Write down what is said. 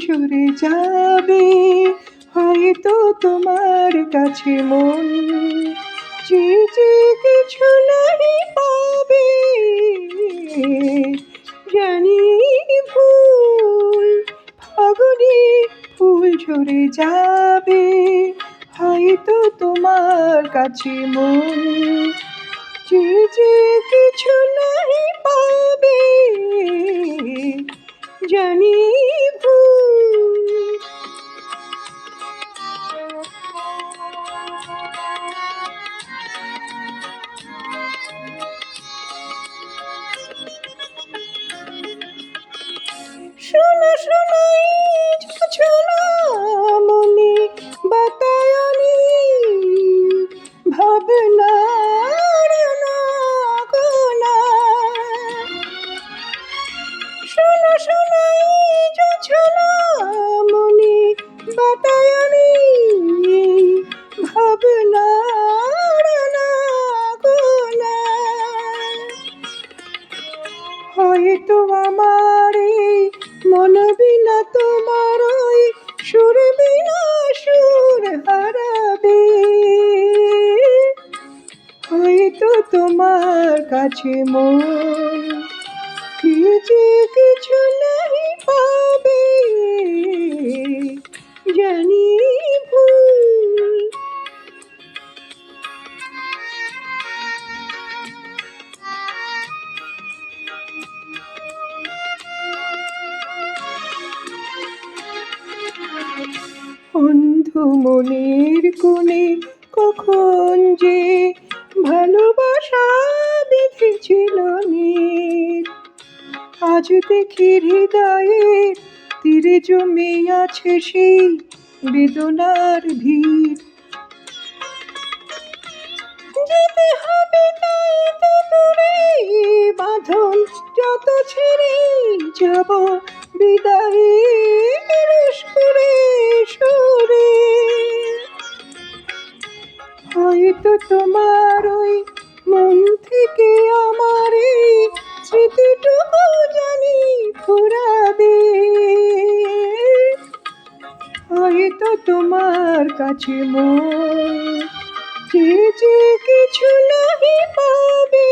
সরে যাবে, হয়তো তোমার কাছে মন। যে যে কিছু নাই পাবে, জানি ভুল ফাগুনে ফুল ঝরে যাবে, হয়তো তোমার কাছে মন। যে যে কিছু নাই পাবে, জানি হয়তো আমার মন বিনা তোমার হয়তো তোমার কাছে মন। কি যে কিছু নাই পাবে, জানি অন্ধ মনের কোণে কখন যে আজ দেখি হৃদয়ে তীরে জমে আছে সেই বেদনার ভিড়। যেতে হবে তাই তো দূরে, বাঁধন যত ছেড়ে যাব বিদায়ের সুরে সুরে। হয়তো তোমার ওই মন থেকে আমার জানি ফুরাবে হয়তো তোমার কাছে মন কিছু নাহি পাবে।